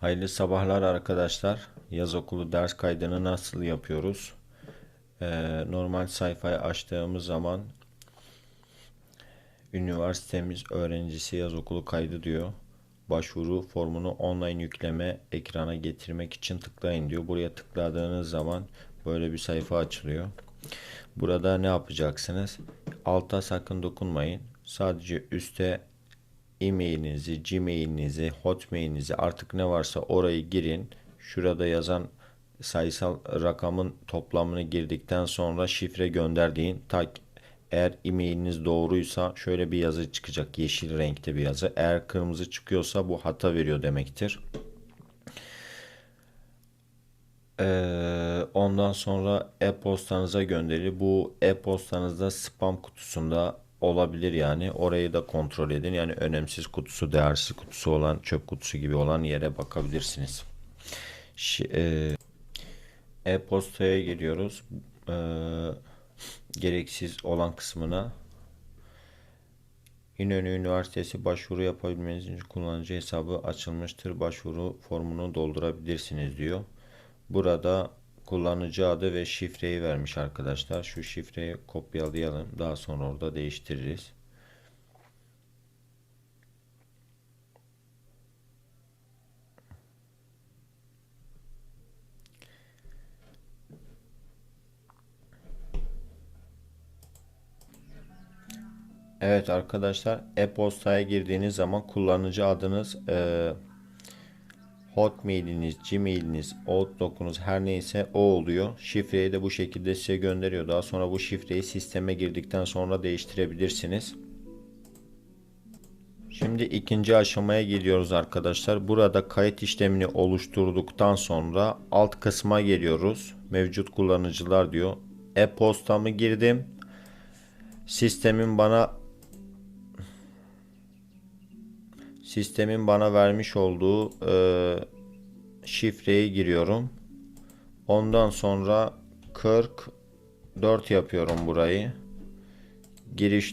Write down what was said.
Hayırlı sabahlar arkadaşlar. Yaz okulu ders kaydını nasıl yapıyoruz? Ee, normal sayfayı açtığımız zaman üniversitemiz öğrencisi yaz okulu kaydı diyor. Başvuru formunu online yükleme ekrana getirmek için tıklayın diyor. Buraya tıkladığınız zaman böyle bir sayfa açılıyor. Burada ne yapacaksınız? Alta sakın dokunmayın. Sadece üste e-mailinizi, gmailinizi, hotmailinizi artık ne varsa orayı girin. Şurada yazan sayısal rakamın toplamını girdikten sonra şifre gönder deyin. Ta eğer e-mailiniz doğruysa şöyle bir yazı çıkacak. Yeşil renkte bir yazı. Eğer kırmızı çıkıyorsa bu hata veriyor demektir. Ee, ondan sonra e-postanıza gönderilir. Bu e-postanızda spam kutusunda olabilir yani. Orayı da kontrol edin. Yani önemsiz kutusu, değersiz kutusu olan, çöp kutusu gibi olan yere bakabilirsiniz. E, E-postaya giriyoruz. Ee, gereksiz olan kısmına İnönü Üniversitesi başvuru yapabilmeniz için kullanıcı hesabı açılmıştır. Başvuru formunu doldurabilirsiniz diyor. Burada kullanıcı adı ve şifreyi vermiş arkadaşlar. Şu şifreyi kopyalayalım. Daha sonra orada değiştiririz. Evet arkadaşlar e-postaya girdiğiniz zaman kullanıcı adınız e, Hotmail'iniz, Gmail'iniz, Outlook'unuz her neyse o oluyor. Şifreyi de bu şekilde size gönderiyor. Daha sonra bu şifreyi sisteme girdikten sonra değiştirebilirsiniz. Şimdi ikinci aşamaya geliyoruz arkadaşlar. Burada kayıt işlemini oluşturduktan sonra alt kısma geliyoruz. Mevcut kullanıcılar diyor. E-postamı girdim. Sistemin bana sistemin bana vermiş olduğu e, şifreyi giriyorum. Ondan sonra 44 yapıyorum burayı. Giriş